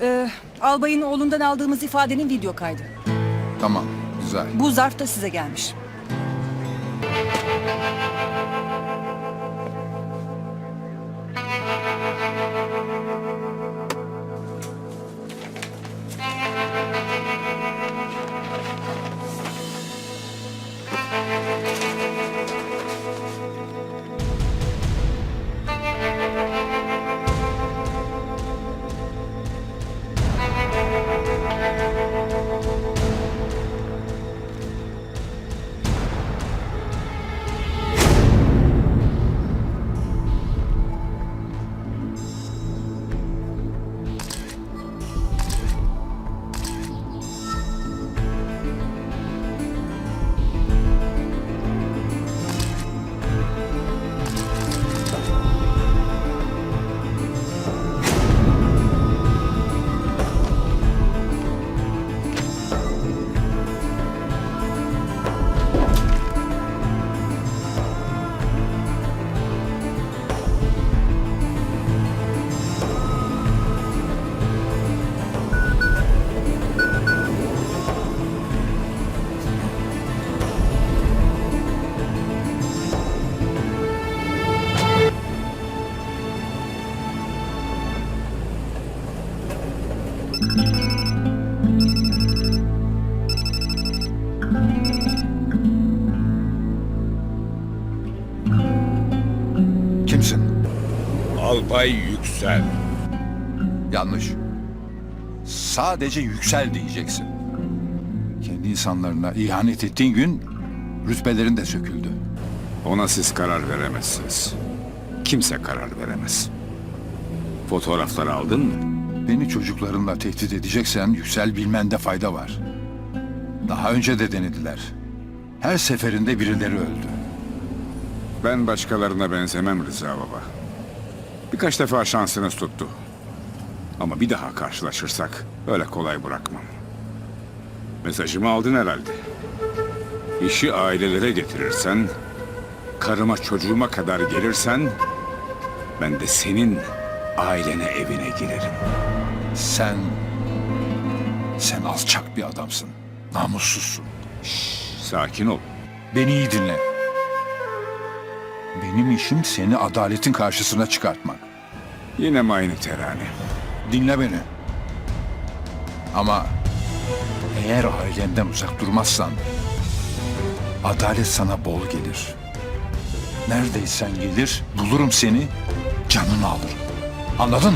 Ee, albayın oğlundan aldığımız ifadenin video kaydı. Tamam, güzel. Bu zarf da size gelmiş. Kimsin? Albay Yüksel. Yanlış. Sadece yüksel diyeceksin. Kendi insanlarına ihanet ettiğin gün rütbelerin de söküldü. Ona siz karar veremezsiniz. Kimse karar veremez. Fotoğrafları aldın mı? Beni çocuklarınla tehdit edeceksen yüksel bilmende fayda var. Daha önce de denediler. Her seferinde birileri öldü. Ben başkalarına benzemem Rıza Baba. Birkaç defa şansınız tuttu. Ama bir daha karşılaşırsak öyle kolay bırakmam. Mesajımı aldın herhalde. İşi ailelere getirirsen, karıma çocuğuma kadar gelirsen, ben de senin ailene evine girerim. Sen... Sen alçak bir adamsın. Namussuzsun. Sakin ol. Beni iyi dinle. Benim işim seni adaletin karşısına çıkartmak. Yine mi aynı terane? Dinle beni. Ama eğer ailenden uzak durmazsan adalet sana bol gelir. Neredeysen gelir, bulurum seni, canını alırım. Anladın?